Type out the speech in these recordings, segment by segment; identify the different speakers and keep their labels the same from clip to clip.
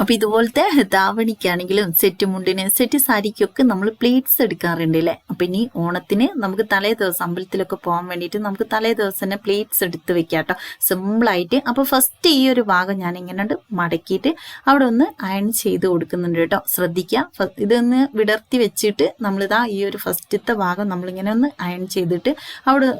Speaker 1: അപ്പൊ ഇതുപോലത്തെ ധാവണിക്കാണെങ്കിലും set മുണ്ടിന് set സാരിക്കൊക്കെ നമ്മൾ പ്ലേറ്റ്സ് എടുക്കാറുണ്ട് അല്ലേ? അപ്പൊ ഇനി ഓണത്തിന് നമുക്ക് തലേ ദിവസം അമ്പലത്തിലൊക്കെ പോകാൻ വേണ്ടിയിട്ട് നമുക്ക് തലേ ദിവസം തന്നെ പ്ലേറ്റ്സ് എടുത്ത് വെക്കാം കേട്ടോ. സിമ്പിളായിട്ട് അപ്പൊ ഫസ്റ്റ് ഈ ഒരു ഭാഗം ഞാൻ ഇങ്ങനെ മടക്കിയിട്ട് അവിടെ ഒന്ന് അയൺ ചെയ്ത് കൊടുക്കുന്നുണ്ട് കേട്ടോ. ശ്രദ്ധിക്കുക ഇതൊന്ന് വിടർത്തി വെച്ചിട്ട് നമ്മളിതാ ഈ ഒരു ഫസ്റ്റത്തെ ഭാഗം നമ്മളിങ്ങനെ ഒന്ന് അയൺ ചെയ്തിട്ട് അവിടെ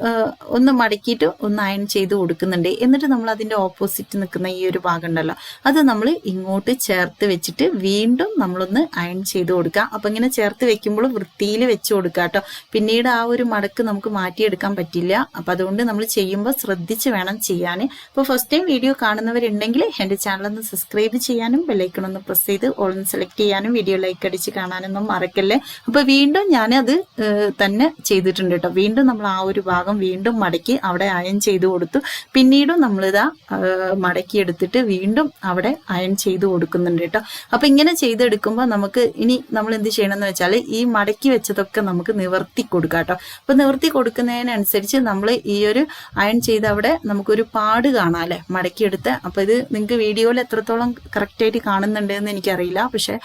Speaker 1: ഒന്ന് മടക്കിയിട്ട് ഒന്ന് അയൺ ചെയ്ത് കൊടുക്കുന്നുണ്ട്. എന്നിട്ട് നമ്മൾ അതിന്റെ ഓപ്പോസിറ്റ് നിൽക്കുന്ന ഈ ഒരു ഭാഗം ഉണ്ടല്ലോ. അത് നമ്മൾ ഇങ്ങോട്ട് ചേർത്ത് വെച്ചിട്ട് വീണ്ടും നമ്മളൊന്ന് അയൺ ചെയ്ത് കൊടുക്കുക അപ്പൊ ഇങ്ങനെ ചേർത്ത് വെക്കുമ്പോൾ വൃത്തിയിൽ വെച്ച് കൊടുക്കുക കേട്ടോ. പിന്നീട് ആ ഒരു മടക്ക് നമുക്ക് മാറ്റിയെടുക്കാൻ പറ്റില്ല. അപ്പൊ അതുകൊണ്ട് നമ്മൾ ചെയ്യുമ്പോൾ ശ്രദ്ധിച്ച് വേണം ചെയ്യാൻ. അപ്പോൾ ഫസ്റ്റ് ടൈം വീഡിയോ കാണുന്നവരുണ്ടെങ്കിൽ എന്റെ ചാനൽ ഒന്ന് സബ്സ്ക്രൈബ് ചെയ്യാനും ബെല്ലൈക്കൺ ഒന്ന് പ്രസ് ചെയ്ത് ഓൺ സെലക്ട് ചെയ്യാനും വീഡിയോ ലൈക്ക് അടിച്ച് കാണാനൊന്നും മറക്കല്ലേ. അപ്പൊ വീണ്ടും ഞാനത് തന്നെ ചെയ്തിട്ടുണ്ട് കേട്ടോ. വീണ്ടും നമ്മൾ ആ ഒരു ഭാഗം വീണ്ടും മടക്കി അവിടെ അയൺ ചെയ്ത് കൊടുത്തു. പിന്നീടും നമ്മളിതാ മടക്കി എടുത്തിട്ട് വീണ്ടും അവിടെ അയൺ ചെയ്ത് കൊടുക്കുന്നുണ്ട് കേട്ടോ. അപ്പൊ ഇങ്ങനെ ചെയ്തെടുക്കുമ്പോൾ നമുക്ക് ഇനി നമ്മൾ എന്ത് ചെയ്യണമെന്ന് വെച്ചാൽ ഈ മടക്കി വെച്ചതൊക്കെ നമുക്ക് നിവർത്തി കൊടുക്കാം കേട്ടോ. അപ്പൊ നിവർത്തി കൊടുക്കുന്നതിനനുസരിച്ച് നമ്മൾ ഈ ഒരു അയൺ ചെയ്ത് അവിടെ നമുക്കൊരു പാട് കാണാം അല്ലെ? മടക്കിയെടുത്ത്. അപ്പൊ ഇത് നിങ്ങൾക്ക് വീഡിയോയിൽ എത്രത്തോളം കറക്റ്റ് ആയിട്ട് കാണുന്നുണ്ട് എന്ന് എനിക്കറിയില്ല. പക്ഷെ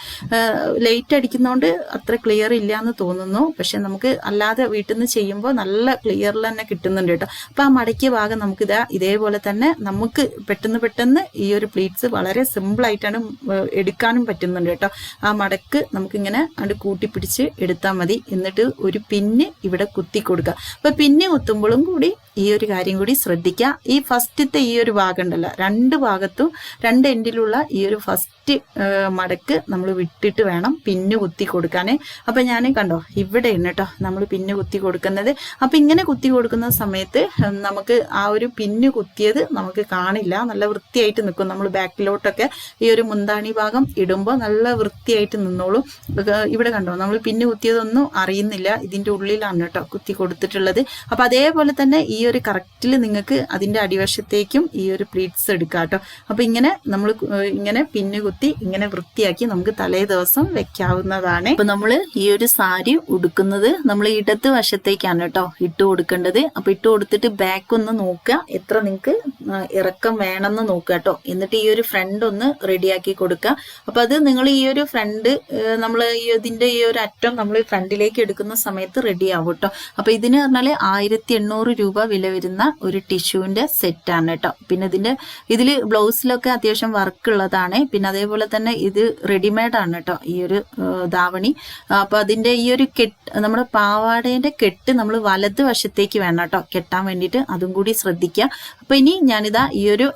Speaker 1: ലൈറ്റ് അടിക്കുന്നതുകൊണ്ട് അത്ര ക്ലിയർ ഇല്ല എന്ന് തോന്നുന്നു. പക്ഷെ നമുക്ക് അല്ലാതെ വീട്ടിൽ നിന്ന് ചെയ്യുമ്പോൾ നല്ല ക്ലിയറിൽ തന്നെ കിട്ടുന്നുണ്ട് കേട്ടോ. അപ്പൊ ആ മടക്കിയ ഭാഗം നമുക്ക് ഇതാ ഇതേപോലെ തന്നെ നമുക്ക് പെട്ടെന്ന് പെട്ടെന്ന് ഈ ഒരു പ്ലീറ്റ്സ് വളരെ സിമ്പിൾ ആയിട്ടാണ് എടുക്കാനും പറ്റുന്നുണ്ട് കേട്ടോ. ആ മടക്ക് നമുക്കിങ്ങനെ അത് കൂട്ടിപ്പിടിച്ച് എടുത്താൽ മതി. എന്നിട്ട് ഒരു പിന്ന് ഇവിടെ കുത്തി കൊടുക്കുക അപ്പൊ പിന്ന് കുത്തുമ്പോഴും കൂടി ഈ ഒരു കാര്യം കൂടി ശ്രദ്ധിക്കുക ഈ ഫസ്റ്റത്തെ ഈ ഒരു ഭാഗം ഉണ്ടല്ലോ രണ്ട് ഭാഗത്തും രണ്ട് എൻഡിലുള്ള ഈ ഒരു ഫസ്റ്റ് മടക്ക് നമ്മൾ വിട്ടിട്ട് വേണം പിന്ന് കുത്തി കൊടുക്കാൻ അപ്പൊ ഞാൻ കണ്ടോ ഇവിടെ ഇവിടെയാണ് കേട്ടോ നമ്മൾ പിന്ന് കുത്തി കൊടുക്കുന്നത്. അപ്പൊ ഇങ്ങനെ കുത്തി കൊടുക്കുന്ന സമയത്ത് നമുക്ക് ആ ഒരു പിന്ന് കുത്തിയത് നമുക്ക് കാണില്ല. നല്ല വൃത്തിയായിട്ട് നിൽക്കും നമ്മൾ ബാക്കിലോട്ടൊക്കെ ഈ ഒരു മുന്താണി ഭാഗം ഇടുമ്പോൾ നല്ല വൃത്തിയായിട്ട് നിന്നോളും. ഇവിടെ കണ്ടോ? നമ്മൾ പിന്നെ കുത്തിയതൊന്നും അറിയുന്നില്ല. ഇതിന്റെ ഉള്ളിലാണ് കേട്ടോ കുത്തി കൊടുത്തിട്ടുള്ളത്. അപ്പം അതേപോലെ തന്നെ ഈ ഒരു കറക്റ്റിൽ നിങ്ങൾക്ക് അതിന്റെ അടിവശത്തേക്കും ഈ ഒരു പ്ലീറ്റ്സ് എടുക്കാം കേട്ടോ. അപ്പം ഇങ്ങനെ നമ്മൾ ഇങ്ങനെ പിന്നു കുത്തി ഇങ്ങനെ വൃത്തിയാക്കി നമുക്ക് തലേ ദിവസം വെക്കാവുന്നതാണ്. അപ്പം നമ്മൾ ഈ ഒരു സാരി ഉടുക്കുന്നത് നമ്മൾ ഇടത് വശത്തേക്കാണ് കേട്ടോ ഇട്ട് കൊടുക്കേണ്ടത്. അപ്പം ഇട്ട് കൊടുത്തിട്ട് ബാക്ക് ഒന്ന് നോക്കുക. എത്ര നിങ്ങൾക്ക് ഇറക്കം വേണമെന്ന് നോക്കുക കേട്ടോ. എന്നിട്ട് ഈ ഒരു ഫ്രണ്ട് ഒന്ന് റെഡിയാക്കി കൊടുക്കുക. അപ്പൊ അത് നിങ്ങൾ ഈ ഒരു ഫ്രണ്ട് നമ്മൾ ഈ ഇതിന്റെ ഈ ഒരു അറ്റം നമ്മൾ ഫ്രണ്ടിലേക്ക് എടുക്കുന്ന സമയത്ത് റെഡി ആവും കേട്ടോ. അപ്പൊ ഇതിന് പറഞ്ഞാൽ ആയിരത്തി എണ്ണൂറ് രൂപ വില വരുന്ന ഒരു ടിഷ്യൂവിന്റെ സെറ്റ് ആണ് കേട്ടോ. പിന്നെ ഇതിന്റെ ഇതിൽ ബ്ലൗസിലൊക്കെ അത്യാവശ്യം വർക്ക് ഉള്ളതാണ്. പിന്നെ അതേപോലെ തന്നെ ഇത് റെഡിമെയ്ഡ് ആണ് കേട്ടോ ഈ ഒരു ധാവണി അപ്പൊ അതിന്റെ ഈ ഒരു കെട്ട് നമ്മുടെ പാവാടേന്റെ കെട്ട് നമ്മൾ വലത് വശത്തേക്ക് വേണം കേട്ടോ. കെട്ടാൻ വേണ്ടിയിട്ട് അതും കൂടി ശ്രദ്ധിക്കുക. അപ്പൊ ഇനി ഞാനിതാ ഈ ഒരു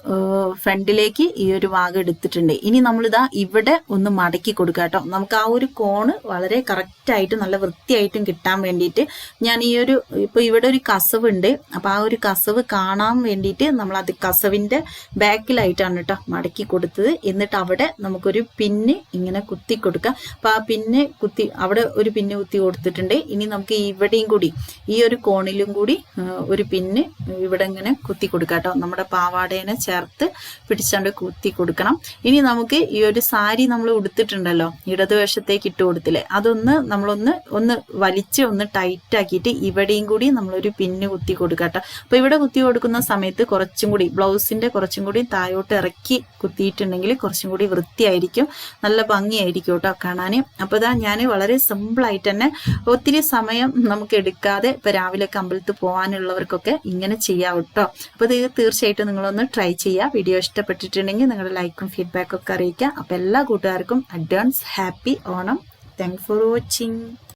Speaker 1: ഫ്രണ്ടിലേക്ക് ഈ ഒരു വാഗ് എടുത്തിട്ടുണ്ട്. ഇനി നമ്മളിതാ ഇവിടെ ഒന്ന് മടക്കി കൊടുക്കുക കേട്ടോ. നമുക്ക് ആ ഒരു കോണ് വളരെ കറക്റ്റായിട്ട് നല്ല വൃത്തിയായിട്ടും കിട്ടാൻ വേണ്ടിയിട്ട് ഞാൻ ഈ ഒരു ഇപ്പൊ ഇവിടെ ഒരു കസവ് ഉണ്ട് അപ്പോൾ ആ ഒരു കസവ് കാണാൻ വേണ്ടിയിട്ട് നമ്മൾ അത് കസവിന്റെ ബാക്കിലായിട്ടാണ് കേട്ടോ മടക്കി കൊടുത്തത്. എന്നിട്ട് അവിടെ നമുക്കൊരു പിന്ന് ഇങ്ങനെ കുത്തി കൊടുക്കാം. അപ്പോൾ ആ പിന്ന് കുത്തി അവിടെ ഒരു പിന്ന് കുത്തി കൊടുത്തിട്ടുണ്ട്. ഇനി നമുക്ക് ഇവിടെയും കൂടി ഈ ഒരു കോണിലും കൂടി ഒരു പിന്ന് ഇവിടെ ഇങ്ങനെ കുത്തി കൊടുക്കാം കേട്ടോ. നമ്മുടെ പാവാടേനെ ചേർത്ത് പിടിച്ചാണ്ട് കുത്തി കൊടുക്കണം. ഇനി നമുക്ക് ഈ ഒരു സാരി നമ്മൾ ഉടുത്തിട്ടുണ്ടല്ലോ ഇടതുവശത്തേക്ക് ഇട്ട് കൊടുത്തില്ലേ അതൊന്ന് നമ്മളൊന്ന് ഒന്ന് വലിച്ച് ഒന്ന് ടൈറ്റ് ആക്കിയിട്ട് ഇവിടെയും കൂടി നമ്മളൊരു പിന്ന് കുത്തി കൊടുക്കാം കേട്ടോ. അപ്പൊ ഇവിടെ കുത്തി കൊടുക്കുന്ന സമയത്ത് കുറച്ചും കൂടി ബ്ലൗസിന്റെ കുറച്ചും കൂടി താഴോട്ട് ഇറക്കി കുത്തിയിട്ടുണ്ടെങ്കിൽ കുറച്ചും കൂടി വൃത്തിയായിരിക്കും നല്ല ഭംഗിയായിരിക്കും കേട്ടോ കാണാൻ അപ്പൊ ഇതാ ഞാൻ വളരെ സിമ്പിൾ ആയിട്ട് തന്നെ ഒത്തിരി സമയം നമുക്ക് എടുക്കാതെ ഇപ്പൊ രാവിലെ ഒക്കെ അമ്പലത്തിൽ പോകാനുള്ളവർക്കൊക്കെ ഇങ്ങനെ ചെയ്യാം കേട്ടോ. അപ്പൊ ഇത് തീർച്ചയായിട്ടും നിങ്ങളൊന്ന് ട്രൈ ചെയ്യുക. വീഡിയോ ഇഷ്ടപ്പെട്ടിട്ടുണ്ടെങ്കിൽ നിങ്ങളുടെ ലൈക്കും ഫീഡ്ബാക്കും ഒക്കെ അറിയിക്കുക. അപ്പൊ എല്ലാ കൂട്ടുകാർക്കും advance happy Onam. Thanks for watching